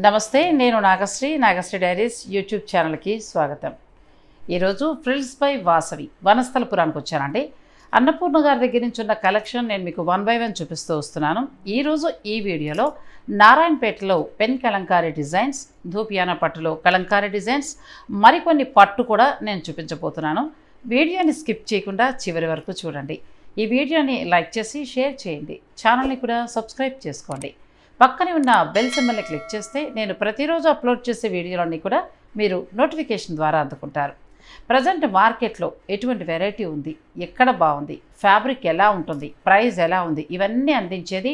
నమస్తే నేను Nagasri Nagasri diaries YouTube ఛానల్కి స్వాగతం. ఈరోజు ఫ్రిల్స్ బై వాసవి వనస్థలపురానికి వచ్చానండి. అన్నపూర్ణ గారి దగ్గర నుంచి ఉన్న కలెక్షన్ నేను మీకు వన్ బై వన్ చూపిస్తూ వస్తున్నాను. ఈరోజు ఈ వీడియోలో నారాయణపేటలో పెన్ కలంకారీ డిజైన్స్ ధూపియానా పట్టులో కలంకారీ డిజైన్స్ మరికొన్ని పట్టు కూడా నేను చూపించబోతున్నాను. వీడియోని స్కిప్ చేయకుండా చివరి వరకు చూడండి. ఈ వీడియోని లైక్ చేసి షేర్ చేయండి. ఛానల్ని కూడా సబ్స్క్రైబ్ చేసుకోండి. పక్కనే ఉన్న బెల్ సింబల్ని క్లిక్ చేస్తే నేను ప్రతిరోజు అప్లోడ్ చేసే వీడియోలన్నీ కూడా మీరు నోటిఫికేషన్ ద్వారా అందుకుంటారు. ప్రజెంట్ మార్కెట్లో ఎటువంటి వెరైటీ ఉంది? ఎక్కడ బాగుంది? ఫ్యాబ్రిక్ ఎలా ఉంటుంది? ప్రైస్ ఎలా ఉంది? ఇవన్నీ అందించేది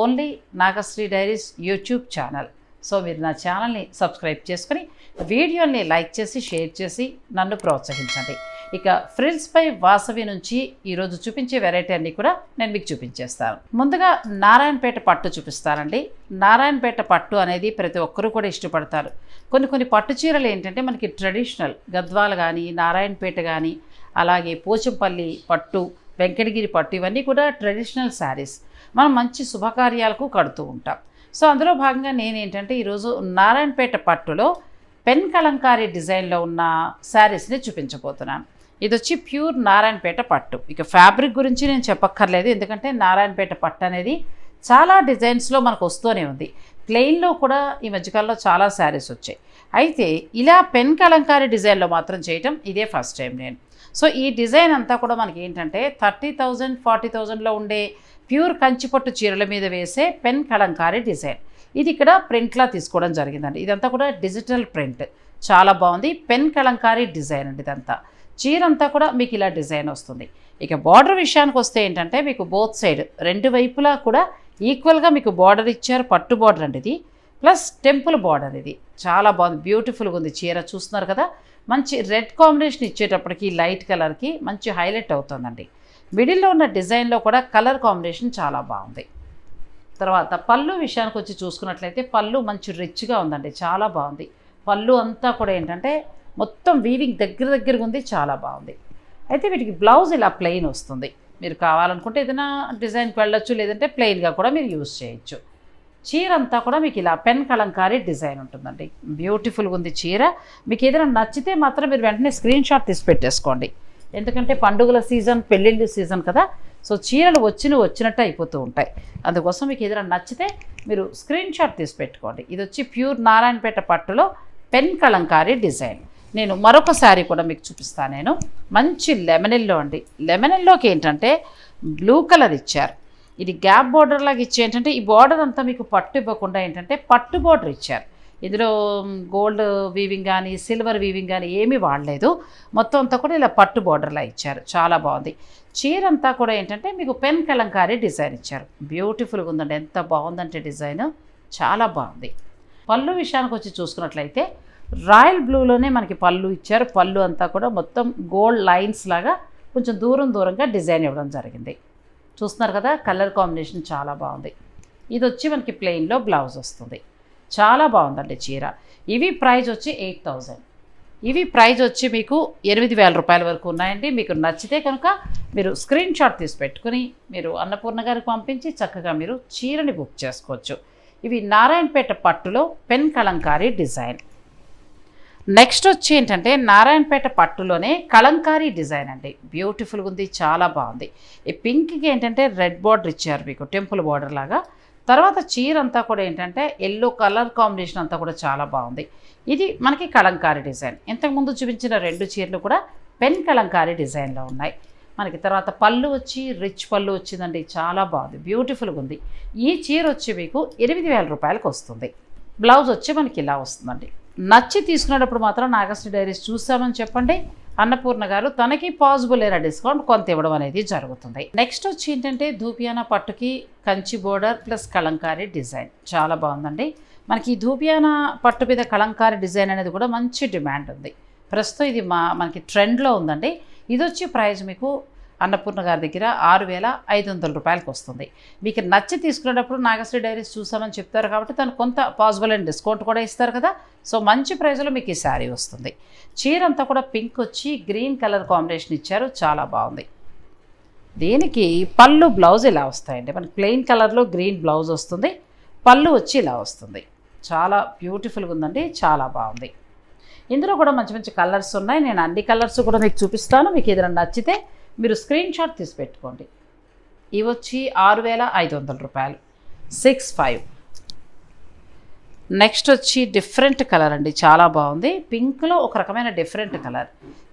only Nagasri Diaries YouTube channel. So మీరు నా ఛానల్ని సబ్స్క్రైబ్ చేసుకుని వీడియోని లైక్ చేసి షేర్ చేసి నన్ను ప్రోత్సహించండి. ఇక ఫ్రిల్స్పై వాసవి నుంచి ఈరోజు చూపించే వెరైటీ అన్నీ కూడా నేను మీకు చూపించేస్తాను. ముందుగా నారాయణపేట పట్టు చూపిస్తానండి. నారాయణపేట పట్టు అనేది ప్రతి ఒక్కరూ కూడా ఇష్టపడతారు. కొన్ని కొన్ని పట్టు చీరలు ఏంటంటే మనకి ట్రెడిషనల్ గద్వాలు కానీ నారాయణపేట కానీ అలాగే పోచంపల్లి పట్టు వెంకటగిరి పట్టు ఇవన్నీ కూడా ట్రెడిషనల్ శారీస్ మనం మంచి శుభకార్యాలకు కడుతూ ఉంటాం. సో అందులో భాగంగా నేనేంటంటే ఈరోజు నారాయణపేట పట్టులో పెన్ కలంకారీ డిజైన్లో ఉన్న శారీస్ని చూపించబోతున్నాను ఇది వచ్చి ప్యూర్ నారాయణపేట పట్టు. ఇక ఫ్యాబ్రిక్ గురించి నేను చెప్పక్కర్లేదు ఎందుకంటే నారాయణపేట పట్టు అనేది చాలా డిజైన్స్లో మనకు వస్తూనే ఉంది. ప్లెయిన్లో కూడా ఈ మధ్యకాలంలో చాలా శారీస్ వచ్చాయి. అయితే ఇలా పెన్ కలంకారీ డిజైన్లో మాత్రం చేయటం ఇదే ఫస్ట్ టైం నేను. సో ఈ డిజైన్ అంతా కూడా మనకి ఏంటంటే థర్టీ థౌజండ్ ఫార్టీ థౌజండ్లో ఉండే ప్యూర్ కంచిపట్టు చీరల మీద వేసే పెన్ కలంకారీ డిజైన్. ఇది ఇక్కడ ప్రింట్లా తీసుకోవడం జరిగిందండి. ఇదంతా కూడా డిజిటల్ ప్రింట్ చాలా బాగుంది. పెన్ కలంకారీ డిజైన్ అండి ఇదంతా. చీర అంతా కూడా మీకు ఇలా డిజైన్ వస్తుంది. ఇక బార్డర్ విషయానికి వస్తే ఏంటంటే మీకు బోత్ సైడ్ రెండు వైపులా కూడా ఈక్వల్గా మీకు బార్డర్ ఇచ్చారు. పట్టు బార్డర్ అండి ఇది. ప్లస్ టెంపుల్ బార్డర్ ఇది. చాలా బాగుంది. బ్యూటిఫుల్గా ఉంది. చీర చూస్తున్నారు కదా? మంచి రెడ్ కాంబినేషన్ ఇచ్చేటప్పటికి లైట్ కలర్కి మంచి హైలైట్ అవుతుందండి. మిడిల్లో ఉన్న డిజైన్లో కూడా కలర్ కాంబినేషన్ చాలా బాగుంది. తర్వాత పళ్ళు విషయానికి వచ్చి చూసుకున్నట్లయితే పళ్ళు మంచి రిచ్గా ఉందండి చాలా బాగుంది. పళ్ళు అంతా కూడా ఏంటంటే మొత్తం వీవింగ్ దగ్గర దగ్గరగా ఉంది చాలా బాగుంది. అయితే వీటికి బ్లౌజ్ ఇలా ప్లెయిన్ వస్తుంది. మీరు కావాలనుకుంటే ఏదైనా డిజైన్కి వెళ్ళొచ్చు లేదంటే ప్లెయిన్గా కూడా మీరు యూజ్ చేయొచ్చు. చీర అంతా కూడా మీకు ఇలా పెన్ కలంకారీ డిజైన్ ఉంటుందండి. బ్యూటిఫుల్గా ఉంది చీర. మీకు ఏదైనా నచ్చితే మాత్రం మీరు వెంటనే స్క్రీన్ షాట్ తీసి పెట్టేసుకోండి. ఎందుకంటే పండుగల సీజన్ పెళ్ళిళ్ళు సీజన్ కదా సో చీరలు వచ్చిన వచ్చినట్టు అయిపోతూ ఉంటాయి. అందుకోసం మీకు ఏదైనా నచ్చితే మీరు స్క్రీన్ షాట్ తీసి పెట్టుకోండి. ఇది వచ్చి ప్యూర్ నారాయణపేట పట్టులో పెన్ కలంకారీ డిజైన్. నేను మరొక శారీ కూడా మీకు చూపిస్తాను నేను. మంచి లెమనెల్లో అండి. లెమనెల్లోకి ఏంటంటే బ్లూ కలర్ ఇచ్చారు. ఇది గ్యాప్ బార్డర్ లాగా ఇచ్చి ఏంటంటే ఈ బార్డర్ అంతా మీకు పట్టు ఇవ్వకుండా ఏంటంటే పట్టు బార్డర్ ఇచ్చారు. ఇందులో గోల్డ్ వీవింగ్ కానీ సిల్వర్ వీవింగ్ కానీ ఏమీ వాడలేదు. మొత్తం అంతా కూడా ఇలా పట్టు బార్డర్లా ఇచ్చారు. చాలా బాగుంది. చీర అంతా కూడా ఏంటంటే మీకు పెన్ కలంకారీ డిజైన్ ఇచ్చారు. బ్యూటిఫుల్గా ఉందండి. ఎంత బాగుందంటే డిజైన్. చాలా బాగుంది. పళ్ళు విషయానికి వచ్చి చూసుకున్నట్లయితే రాయల్ బ్లూలోనే మనకి పళ్ళు ఇచ్చారు. పళ్ళు అంతా కూడా మొత్తం గోల్డ్ లైన్స్ లాగా కొంచెం దూరం దూరంగా డిజైన్ ఇవ్వడం జరిగింది. చూస్తున్నారు కదా కలర్ కాంబినేషన్ చాలా బాగుంది. ఇది వచ్చి మనకి ప్లెయిన్లో బ్లౌజ్ వస్తుంది. చాలా బాగుందండి చీర. ఇవి ప్రైజ్ వచ్చి ఎయిట్ థౌజండ్. ఇవి ప్రైజ్ వచ్చి మీకు ఎనిమిది వేల రూపాయల వరకు ఉన్నాయండి. మీకు నచ్చితే కనుక మీరు స్క్రీన్ షాట్ తీసి పెట్టుకుని మీరు అన్నపూర్ణ గారికి పంపించి చక్కగా మీరు చీరని బుక్ చేసుకోవచ్చు. ఇవి నారాయణపేట పట్టులో పెన్ కలంకారీ డిజైన్. నెక్స్ట్ వచ్చి ఏంటంటే నారాయణపేట పట్టులోనే కలంకారీ డిజైన్ అండి. బ్యూటిఫుల్గా ఉంది చాలా బాగుంది. ఈ పింక్కి ఏంటంటే రెడ్ బార్డర్ ఇచ్చారు మీకు టెంపుల్ బార్డర్ లాగా. తర్వాత చీర అంతా కూడా ఏంటంటే ఎల్లో కలర్ కాంబినేషన్ అంతా కూడా చాలా బాగుంది. ఇది మనకి కలంకారీ డిజైన్. ఇంతకుముందు చూపించిన రెండు చీరలు కూడా పెన్ కలంకారీ డిజైన్లో ఉన్నాయి. మనకి తర్వాత పళ్ళు వచ్చి రిచ్ పళ్ళు వచ్చిందండి. చాలా బాగుంది. బ్యూటిఫుల్గా ఉంది. ఈ చీర వచ్చి మీకు ఎనిమిది వేల రూపాయలకు వస్తుంది. బ్లౌజ్ వచ్చి మనకి ఇలా వస్తుందండి. నచ్చి తీసుకునేటప్పుడు మాత్రం నాగశ్రీ డైరీస్ చూసామని చెప్పండి. అన్నపూర్ణ గారు తనకి పాజిబుల్ అయిన డిస్కౌంట్ కొంత ఇవ్వడం అనేది జరుగుతుంది. నెక్స్ట్ వచ్చి ఏంటంటే ధూపియానా పట్టుకి Kanchi border plus Kalamkari design. చాలా బాగుందండి. మనకి ఈ ధూపియానా పట్టు మీద కలంకారీ డిజైన్ అనేది కూడా మంచి డిమాండ్ ఉంది. ప్రస్తుతం ఇది మా మనకి ట్రెండ్లో ఉందండి. ఇది వచ్చి ప్రైస్ మీకు అన్నపూర్ణ గారి దగ్గర ఆరు వేల ఐదు వందల రూపాయలకి వస్తుంది. మీకు నచ్చి తీసుకునేటప్పుడు నాగశ్రీ డైరీస్ చూసామని చెప్తారు కాబట్టి తను కొంత పాసిబుల్ అండ్ డిస్కౌంట్ కూడా ఇస్తారు కదా. సో మంచి ప్రైస్లో మీకు ఈ శారీ వస్తుంది. చీర అంతా కూడా పింక్ వచ్చి గ్రీన్ కలర్ కాంబినేషన్ ఇచ్చారు. చాలా బాగుంది. దీనికి పళ్ళు బ్లౌజ్ ఇలా వస్తాయండి. మనకి ప్లెయిన్ కలర్లో గ్రీన్ బ్లౌజ్ వస్తుంది. పళ్ళు వచ్చి ఇలా వస్తుంది. చాలా బ్యూటిఫుల్గా ఉందండి. చాలా బాగుంది. ఇందులో కూడా మంచి మంచి కలర్స్ ఉన్నాయి. నేను అన్ని కలర్స్ కూడా మీకు చూపిస్తాను. మీకు ఏదైనా నచ్చితే మీరు స్క్రీన్ షాట్ తీసి పెట్టుకోండి. ఇవి వచ్చి ఆరు వేల ఐదు వందల రూపాయలు. Six five. నెక్స్ట్ వచ్చి డిఫరెంట్ కలర్ అండి. చాలా బాగుంది. పింక్లో ఒక రకమైన డిఫరెంట్ కలర్.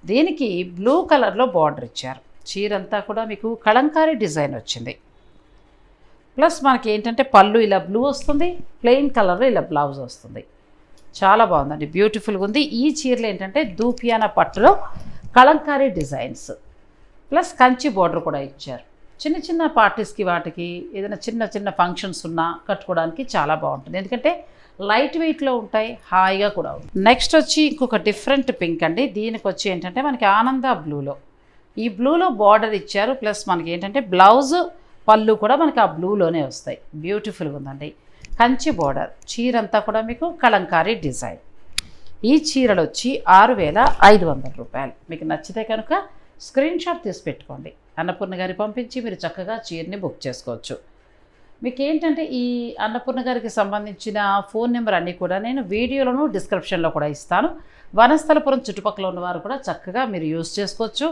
దీనికి బ్లూ కలర్లో బార్డర్ ఇచ్చారు. చీరంతా కూడా మీకు కళంకారీ డిజైన్ వచ్చింది. ప్లస్ మనకి ఏంటంటే పళ్ళు ఇలా బ్లూ వస్తుంది. ప్లెయిన్ కలర్లో ఇలా బ్లౌజ్ వస్తుంది. చాలా బాగుందండి. బ్యూటిఫుల్గా ఉంది. ఈ చీరలు ఏంటంటే దూపియానా పట్టులో Kalamkari designs. Plus Kanchi border కూడా ఇచ్చారు. చిన్న చిన్న పార్టీస్కి వాటికి ఏదైనా చిన్న చిన్న ఫంక్షన్స్ ఉన్నా కట్టుకోవడానికి చాలా బాగుంటుంది. ఎందుకంటే లైట్ వెయిట్లో ఉంటాయి హాయిగా కూడా ఉంటాయి. నెక్స్ట్ వచ్చి ఇంకొక డిఫరెంట్ పింక్ అండి. దీనికి వచ్చి ఏంటంటే మనకి ఆనంద బ్లూలో ఈ బ్లూలో బార్డర్ ఇచ్చారు. ప్లస్ మనకి ఏంటంటే బ్లౌజ్ పళ్ళు కూడా మనకి ఆ బ్లూలోనే వస్తాయి. బ్యూటిఫుల్గా ఉందండి. కంచి బార్డర్ చీర అంతా కూడా మీకు కలంకారీ డిజైన్. ఈ చీరలు వచ్చి ఆరు వేల ఐదు వందల రూపాయలు. మీకు నచ్చితే కనుక స్క్రీన్ షాట్ తీసి పెట్టుకోండి. అన్నపూర్ణ గారి పంపించి మీరు చక్కగా చీరని బుక్ చేసుకోవచ్చు. మీకు ఏంటంటే ఈ అన్నపూర్ణ గారికి సంబంధించిన ఫోన్ నెంబర్ అన్నీ కూడా నేను వీడియోలను డిస్క్రిప్షన్లో కూడా ఇస్తాను. వనస్థలపురం చుట్టుపక్కల ఉన్నవారు కూడా చక్కగా మీరు యూజ్ చేసుకోవచ్చు.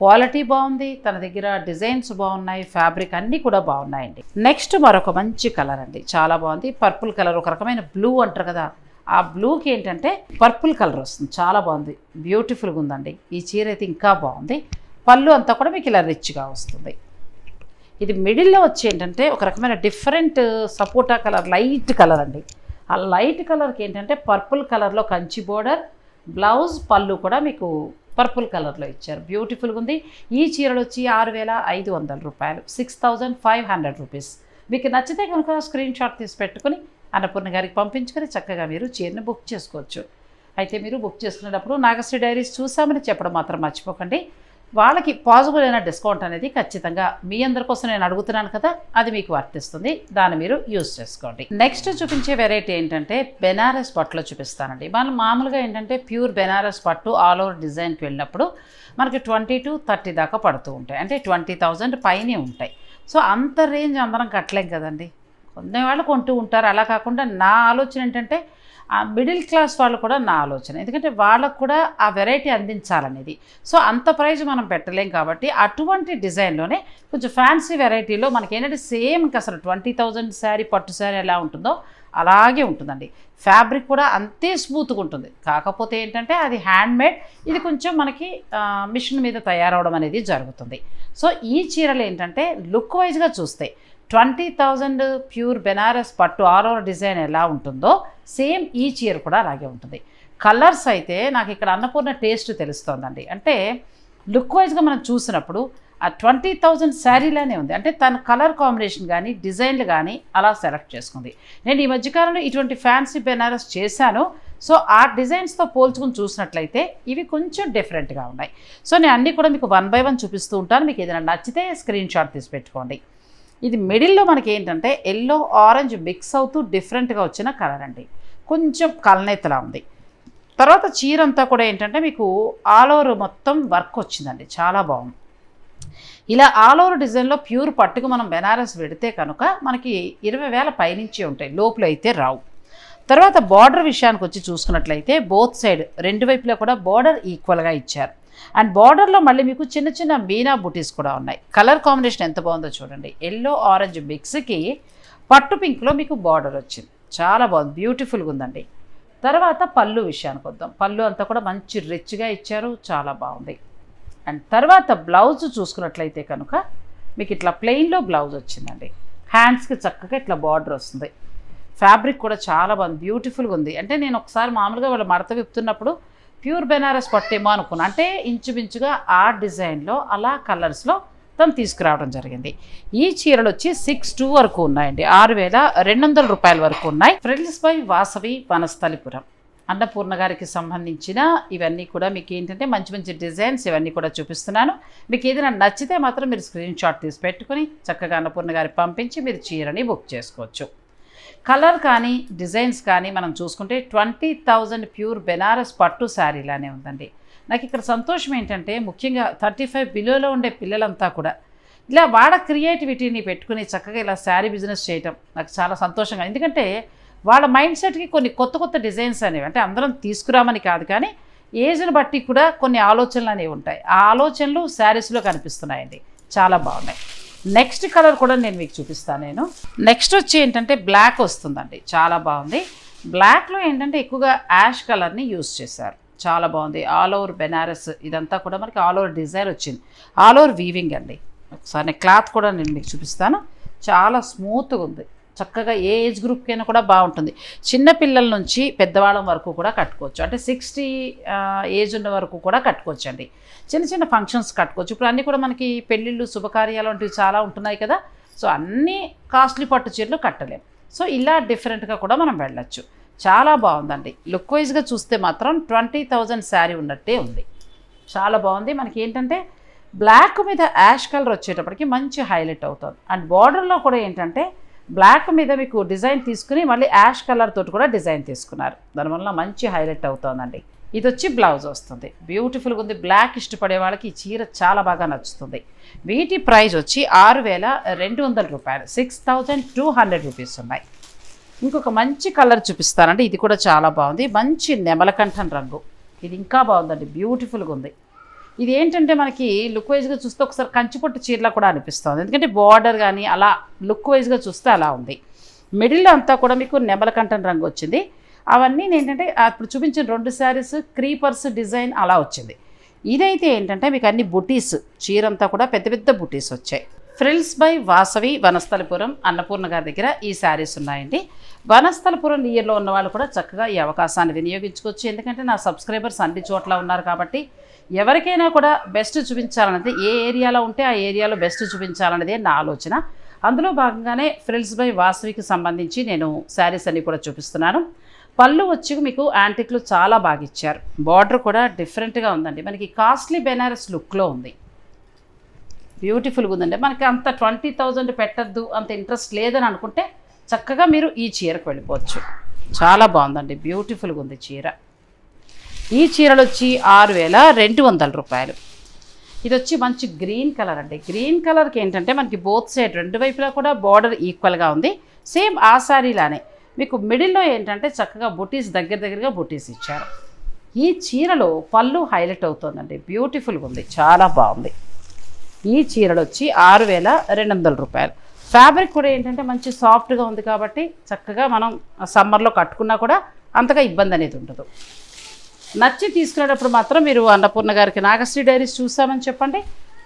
క్వాలిటీ బాగుంది తన దగ్గర డిజైన్స్ బాగున్నాయి ఫ్యాబ్రిక్ అన్నీ కూడా బాగున్నాయండి. నెక్స్ట్ మరొక మంచి కలర్ అండి. చాలా బాగుంది. పర్పుల్ కలర్ ఒక రకమైన బ్లూ అంటారు కదా. ఆ బ్లూకి ఏంటంటే పర్పుల్ కలర్ వస్తుంది. చాలా బాగుంది. బ్యూటిఫుల్గా ఉందండి. ఈ చీర అయితే ఇంకా బాగుంది. పళ్ళు అంతా కూడా మీకు ఇలా రిచ్గా వస్తుంది. ఇది మిడిల్లో వచ్చి ఏంటంటే ఒక రకమైన డిఫరెంట్ సపోటా కలర్ లైట్ కలర్ అండి. ఆ లైట్ కలర్కి ఏంటంటే పర్పుల్ కలర్లో కంచి బోర్డర్ బ్లౌజ్ పళ్ళు కూడా మీకు పర్పుల్ కలర్లో ఇచ్చారు. బ్యూటిఫుల్గా ఉంది. ఈ చీరలు వచ్చి ఆరు వేల ఐదు వందల రూపాయలు six thousand five hundred rupees మీకు నచ్చితే కనుక స్క్రీన్ షాట్ తీసి పెట్టుకుని అన్నపూర్ణ గారికి పంపించుకొని చక్కగా మీరు చీరను బుక్ చేసుకోవచ్చు. అయితే మీరు బుక్ చేసుకునేటప్పుడు నాగశ్రీ డైరీస్ చూసామని చెప్పడం మాత్రం మర్చిపోకండి. వాళ్ళకి పాజిబుల్ అయిన డిస్కౌంట్ అనేది ఖచ్చితంగా మీ అందరి కోసం నేను అడుగుతున్నాను కదా అది మీకు వర్తిస్తుంది. దాన్ని మీరు యూజ్ చేసుకోండి. నెక్స్ట్ చూపించే వెరైటీ ఏంటంటే బెనారస్ పట్టులో చూపిస్తానండి. మనం మామూలుగా ఏంటంటే ప్యూర్ బెనారస్ పట్టు ఆల్ ఓవర్ డిజైన్కి వెళ్ళినప్పుడు మనకి ట్వంటీ టు థర్టీ దాకా పడుతూ ఉంటాయి. అంటే ట్వంటీ థౌజండ్ పైనే ఉంటాయి. సో అంత రేంజ్ అందరం కట్టలేం కదండి. పొందే వాళ్ళు కొంటూ ఉంటారు. అలా కాకుండా నా ఆలోచన ఏంటంటే ఆ మిడిల్ క్లాస్ వాళ్ళు కూడా నా ఆలోచన. ఎందుకంటే వాళ్ళకు కూడా ఆ వెరైటీ అందించాలనేది. సో అంత ప్రైజ్ మనం పెట్టలేం కాబట్టి అటువంటి డిజైన్లోనే కొంచెం ఫ్యాన్సీ వెరైటీలో మనకి ఏంటంటే సేమ్ ఇంకా అసలు ట్వంటీ థౌజండ్ శారీ పట్టు శారీ ఎలా ఉంటుందో అలాగే ఉంటుందండి. ఫ్యాబ్రిక్ కూడా అంతే స్మూత్గా ఉంటుంది. కాకపోతే ఏంటంటే అది హ్యాండ్ మేడ్ ఇది కొంచెం మనకి మిషన్ మీద తయారవడం అనేది జరుగుతుంది. సో ఈ చీరలు ఏంటంటే లుక్ వైజ్గా చూస్తే ట్వంటీ థౌజండ్ ప్యూర్ బెనారస్ పట్టు ఆల్ ఓవర్ డిజైన్ ఎలా ఉంటుందో సేమ్ ఈ చీర కూడా అలాగే ఉంటుంది. కలర్స్ అయితే నాకు ఇక్కడ అన్నపూర్ణ టేస్ట్ తెలుస్తోందండి. అంటే లుక్ వైజ్గా మనం చూసినప్పుడు ఆ ట్వంటీ థౌజండ్ శారీలానే ఉంది. అంటే తన కలర్ కాంబినేషన్ కానీ డిజైన్లు కానీ అలా సెలెక్ట్ చేసుకుంది. నేను ఈ మధ్యకాలంలో ఇటువంటి ఫ్యాన్సీ బెనారస్ చేశాను. సో ఆ డిజైన్స్తో పోల్చుకుని చూసినట్లయితే ఇవి కొంచెం డిఫరెంట్గా ఉన్నాయి. సో నేను అన్నీ కూడా మీకు వన్ బై వన్ చూపిస్తూ ఉంటాను. మీకు ఏదైనా నచ్చితే స్క్రీన్ షాట్ తీసి పెట్టుకోండి. ఇది మిడిల్లో మనకి ఏంటంటే ఎల్లో ఆరెంజ్ మిక్స్ అవుతూ డిఫరెంట్గా వచ్చిన కలర్ అండి కొంచెం కలనెత్తలా ఉంది. తర్వాత చీర అంతా కూడా ఏంటంటే మీకు ఆల్ ఓవర్ మొత్తం వర్క్ వచ్చిందండి. చాలా బాగుంది. ఇలా ఆల్ ఓవర్ డిజైన్లో ప్యూర్ పట్టుకు మనం బెనారస్ పెడితే కనుక మనకి ఇరవై వేల పైనుంచి ఉంటాయి. లోపల అయితే రావు. తర్వాత బార్డర్ విషయానికి వచ్చి చూసుకున్నట్లయితే బోత్ సైడ్ రెండు వైపులా కూడా బార్డర్ ఈక్వల్గా ఇచ్చారు. అండ్ బార్డర్లో మళ్ళీ మీకు చిన్న చిన్న మీనా బుటీస్ కూడా ఉన్నాయి. కలర్ కాంబినేషన్ ఎంత బాగుందో చూడండి. ఎల్లో ఆరెంజ్ మిక్స్కి పట్టు పింక్లో మీకు బార్డర్ వచ్చింది. చాలా బాగుంది. బ్యూటిఫుల్గా ఉందండి. తర్వాత పళ్ళు విషయానికి వద్దాం. పళ్ళు అంతా కూడా మంచి రిచ్గా ఇచ్చారు. చాలా బాగుంది. అండ్ తర్వాత బ్లౌజ్ చూసుకున్నట్లయితే కనుక మీకు ఇట్లా ప్లెయిన్లో బ్లౌజ్ వచ్చిందండి. హ్యాండ్స్కి చక్కగా ఇట్లా బార్డర్ వస్తుంది. ఫ్యాబ్రిక్ కూడా చాలా బాగుంది. బ్యూటిఫుల్గా ఉంది. అంటే నేను ఒకసారి మామూలుగా వాళ్ళు మడత విప్పుతున్నప్పుడు ప్యూర్ బెనారస్ పట్టేమో అనుకున్నా. అంటే ఇంచుమించుగా ఆ డిజైన్లో అలా కలర్స్లో తను తీసుకురావడం జరిగింది. ఈ చీరలు వచ్చి సిక్స్ టూ వరకు ఉన్నాయండి. ఆరు వేల రెండు వందల రూపాయల వరకు ఉన్నాయి. Friends by Vasavi Vanasthalipuram. Annapurna గారికి సంబంధించిన ఇవన్నీ కూడా మీకు ఏంటంటే మంచి మంచి డిజైన్స్ ఇవన్నీ కూడా చూపిస్తున్నాను. మీకు ఏదైనా నచ్చితే మాత్రం మీరు స్క్రీన్ షాట్ తీసి పెట్టుకుని చక్కగా అన్నపూర్ణ గారికి పంపించి మీరు చీరని బుక్ చేసుకోవచ్చు. కలర్ కానీ డిజైన్స్ కానీ మనం చూసుకుంటే ట్వంటీ థౌజండ్ ప్యూర్ బెనారస్ పట్టు శారీలానే ఉందండి. నాకు ఇక్కడ సంతోషం ఏంటంటే ముఖ్యంగా థర్టీ ఫైవ్ బిలోలో ఉండే పిల్లలంతా కూడా ఇలా వాడ క్రియేటివిటీని పెట్టుకుని చక్కగా ఇలా శారీ బిజినెస్ చేయటం నాకు చాలా సంతోషంగా. ఎందుకంటే వాళ్ళ మైండ్ సెట్కి కొన్ని కొత్త కొత్త డిజైన్స్ అనేవి అంటే అందరం తీసుకురామని కాదు కానీ ఏజ్ని బట్టి కూడా కొన్ని ఆలోచనలు అనేవి ఉంటాయి. ఆ ఆలోచనలు శారీస్లో కనిపిస్తున్నాయండి. చాలా బాగున్నాయి. నెక్స్ట్ కలర్ కూడా నేను మీకు చూపిస్తాను నేను. నెక్స్ట్ వచ్చి ఏంటంటే బ్లాక్ వస్తుందండి. చాలా బాగుంది. బ్లాక్లో ఏంటంటే ఎక్కువగా యాష్ కలర్ని యూస్ చేశారు. చాలా బాగుంది. ఆల్ ఓవర్ బెనారస్ ఇదంతా కూడా మనకి ఆల్ ఓవర్ డిజైన్ వచ్చింది. ఆల్ ఓవర్ వీవింగ్ అండి. ఒకసారి క్లాత్ కూడా నేను మీకు చూపిస్తాను. చాలా స్మూత్గా ఉంది. చక్కగా ఏ ఏజ్ గ్రూప్కైనా కూడా బాగుంటుంది. చిన్నపిల్లల నుంచి పెద్దవాళ్ళం వరకు కూడా కట్టుకోవచ్చు. అంటే సిక్స్టీ ఏజ్ ఉన్న వరకు కూడా కట్టుకోవచ్చు అండి చిన్న చిన్న ఫంక్షన్స్ కట్టుకోవచ్చు. ఇప్పుడు అన్నీ కూడా మనకి పెళ్ళిళ్ళు శుభకార్యాలు వంటివి చాలా ఉంటున్నాయి కదా. సో అన్నీ కాస్ట్లీ పట్టు చీరలు కట్టలేము సో ఇలా డిఫరెంట్గా కూడా మనం వెళ్ళచ్చు. చాలా బాగుందండి. లుక్ వైజ్గా చూస్తే మాత్రం ట్వంటీ థౌజండ్ శారీ ఉన్నట్టే ఉంది. చాలా బాగుంది. మనకి ఏంటంటే బ్లాక్ మీద యాష్ కలర్ వచ్చేటప్పటికి మంచి హైలైట్ అవుతుంది. అండ్ బార్డర్లో కూడా ఏంటంటే బ్లాక్ మీద మీకు డిజైన్ తీసుకుని మళ్ళీ యాష్ కలర్ తోటి కూడా డిజైన్ తీసుకున్నారు. దానివల్ల మంచి హైలైట్ అవుతుందండి. ఇది వచ్చి బ్లౌజ్ వస్తుంది. బ్యూటిఫుల్గా ఉంది. బ్లాక్ ఇష్టపడే వాళ్ళకి ఈ చీర చాలా బాగా నచ్చుతుంది. వీటి ప్రైజ్ వచ్చి ఆరు వేల రెండు వందల రూపాయలు. Six thousand two hundred rupees ఉన్నాయి. ఇంకొక మంచి కలర్ చూపిస్తానండి. ఇది కూడా చాలా బాగుంది. మంచి నెమలకంఠం రంగు. ఇది ఇంకా బాగుందండి. బ్యూటిఫుల్గా ఉంది. ఇది ఏంటంటే మనకి లుక్ వైజ్గా చూస్తే ఒకసారి కంచిపొట్టు చీరలా కూడా అనిపిస్తుంది. ఎందుకంటే బార్డర్ కానీ అలా లుక్ వైజ్గా చూస్తే అలా ఉంది. మిడిల్లో అంతా కూడా మీకు నెమలకంఠం రంగు వచ్చింది. అవన్నీ ఏంటంటే అప్పుడు చూపించిన రెండు శారీస్ క్రీపర్స్ డిజైన్ అలా వచ్చింది. ఇదైతే ఏంటంటే మీకు అన్ని బుటీస్ చీరంతా కూడా పెద్ద పెద్ద బుటీస్ వచ్చాయి. ఫ్రిల్స్ బై వాసవి వనస్థలపురం అన్నపూర్ణ గారి దగ్గర ఈ శారీస్ ఉన్నాయండి. వనస్థలపురం నియర్లో ఉన్న వాళ్ళు కూడా చక్కగా ఈ అవకాశాన్ని వినియోగించుకోవచ్చు. ఎందుకంటే నా సబ్స్క్రైబర్స్ అన్ని చోట్ల ఉన్నారు కాబట్టి ఎవరికైనా కూడా బెస్ట్ చూపించాలన్నది ఏ ఏరియాలో ఉంటే ఆ ఏరియాలో బెస్ట్ చూపించాలన్నదే నా ఆలోచన. అందులో భాగంగానే ఫ్రిల్స్ బై వాసవికి సంబంధించి నేను శారీస్ అన్ని కూడా చూపిస్తున్నాను. పళ్ళు వచ్చి మీకు యాంటిక్లు చాలా బాగా ఇచ్చారు. బార్డర్ కూడా డిఫరెంట్గా ఉందండి. మనకి కాస్ట్లీ బెనారస్ లుక్లో ఉంది. బ్యూటిఫుల్గా ఉందండి. మనకి అంత ట్వంటీ థౌజండ్ పెట్టద్దు అంత ఇంట్రెస్ట్ లేదని అనుకుంటే చక్కగా మీరు ఈ చీరకు వెళ్ళిపోవచ్చు. చాలా బాగుందండి. బ్యూటిఫుల్గా ఉంది చీర. ఈ చీరలు వచ్చి ఆరు వేల రెండు వందల రూపాయలు. ఇది వచ్చి మంచి గ్రీన్ కలర్ అండి. గ్రీన్ కలర్కి ఏంటంటే మనకి బోత్ సైడ్ రెండు వైపులా కూడా బార్డర్ ఈక్వల్గా ఉంది. సేమ్ ఆ శారీలానే. మీకు మిడిల్లో ఏంటంటే చక్కగా బుటీస్ దగ్గర దగ్గరగా బుటీస్ ఇచ్చారు. ఈ చీరలో పళ్ళు హైలైట్ అవుతుందండి. బ్యూటిఫుల్గా ఉంది. చాలా బాగుంది. ఈ చీరలు వచ్చి ఆరు వేల రెండు వందల రూపాయలు. ఫ్యాబ్రిక్ కూడా ఏంటంటే మంచి సాఫ్ట్గా ఉంది కాబట్టి చక్కగా మనం సమ్మర్లో కట్టుకున్నా కూడా అంతగా ఇబ్బంది అనేది ఉండదు. నచ్చి తీసుకునేటప్పుడు మాత్రం మీరు అన్నపూర్ణ గారికి నాగశ్రీ డైరీస్ చూసామని చెప్పండి.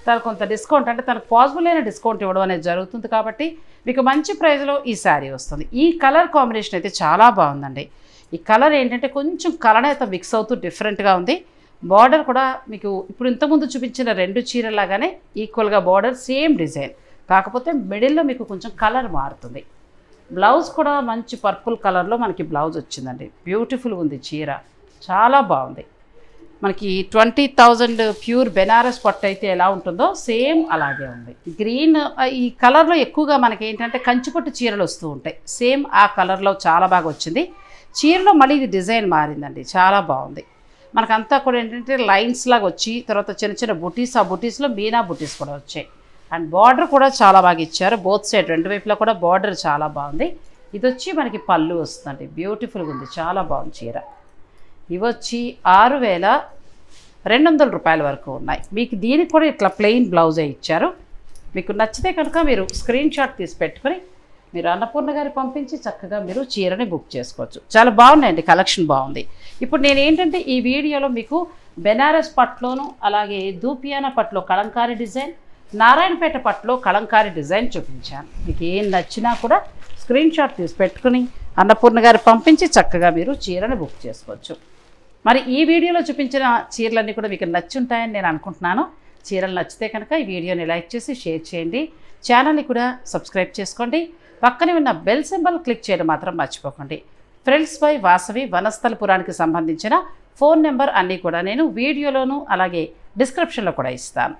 తనకు కొంత డిస్కౌంట్ అంటే తనకు పాసిబుల్ అయిన డిస్కౌంట్ ఇవ్వడం అనేది జరుగుతుంది కాబట్టి మీకు మంచి ప్రైస్లో ఈ శారీ వస్తుంది. ఈ కలర్ కాంబినేషన్ అయితే చాలా బాగుందండి. ఈ కలర్ ఏంటంటే కొంచెం కలనేత మిక్స్ అవుతూ డిఫరెంట్గా ఉంది. బార్డర్ కూడా మీకు ఇప్పుడు ఇంతకుముందు చూపించిన రెండు చీరలాగానే ఈక్వల్గా బార్డర్ సేమ్ డిజైన్ కాకపోతే మిడిల్లో మీకు కొంచెం కలర్ మారుతుంది. బ్లౌజ్ కూడా మంచి పర్పుల్ కలర్లో మనకి బ్లౌజ్ వచ్చిందండి. బ్యూటిఫుల్ ఉంది చీర. చాలా బాగుంది. మనకి ట్వంటీ థౌజండ్ ప్యూర్ బెనారస్ పట్టు అయితే ఎలా ఉంటుందో సేమ్ అలాగే ఉంది. గ్రీన్ ఈ కలర్లో ఎక్కువగా మనకి ఏంటంటే కంచిపట్టు చీరలు వస్తూ ఉంటాయి. సేమ్ ఆ కలర్లో చాలా బాగా వచ్చింది. చీరలో మళ్ళీ ఇది డిజైన్ మారిందండి. చాలా బాగుంది. మనకంతా కూడా ఏంటంటే లైన్స్ లాగా వచ్చి తర్వాత చిన్న చిన్న బుటీస్ ఆ బుటీస్లో మీనా బుటీస్ కూడా వచ్చాయి. అండ్ బార్డర్ కూడా చాలా బాగా ఇచ్చారు. బోత్ సైడ్ రెండు వైపులా కూడా బార్డర్ చాలా బాగుంది. ఇది వచ్చి మనకి పళ్ళు వస్తుందండి. బ్యూటిఫుల్గా ఉంది. చాలా బాగుంది చీర. ఇవచ్చి ఆరు వేల రెండు వందల రూపాయల వరకు ఉన్నాయి. మీకు దీనికి కూడా ఇట్లా ప్లెయిన్ బ్లౌజే ఇచ్చారు. మీకు నచ్చితే కనుక మీరు స్క్రీన్ షాట్ తీసి పెట్టుకొని మీరు అన్నపూర్ణ గారి పంపించి చక్కగా మీరు చీరని బుక్ చేసుకోవచ్చు. చాలా బాగున్నాయండి కలెక్షన్ బాగుంది. ఇప్పుడు నేను ఏంటంటే ఈ వీడియోలో మీకు బెనారస్ పట్టులోను అలాగే దూపియానా పట్టులో కళంకారి డిజైన్ నారాయణపేట పట్టులో కళంకారి డిజైన్ చూపించాను. మీకు ఏం నచ్చినా కూడా స్క్రీన్ షాట్ తీసి పెట్టుకుని అన్నపూర్ణ గారు పంపించి చక్కగా మీరు చీరని బుక్ చేసుకోవచ్చు. మరి ఈ వీడియోలో చూపించిన చీరలన్నీ కూడా మీకు నచ్చుంటాయని నేను అనుకుంటున్నాను. చీరలు నచ్చితే కనుక ఈ వీడియోని లైక్ చేసి షేర్ చేయండి. ఛానల్ని కూడా సబ్స్క్రైబ్ చేసుకోండి. పక్కనే ఉన్న బెల్ సింబల్ క్లిక్ చేయడం మాత్రం మర్చిపోకండి. ఫ్రెండ్స్ బై వాసవి వనస్థలపురానికి సంబంధించిన ఫోన్ నెంబర్ అన్నీ కూడా నేను వీడియోలోను అలాగే డిస్క్రిప్షన్లో కూడా ఇస్తాను.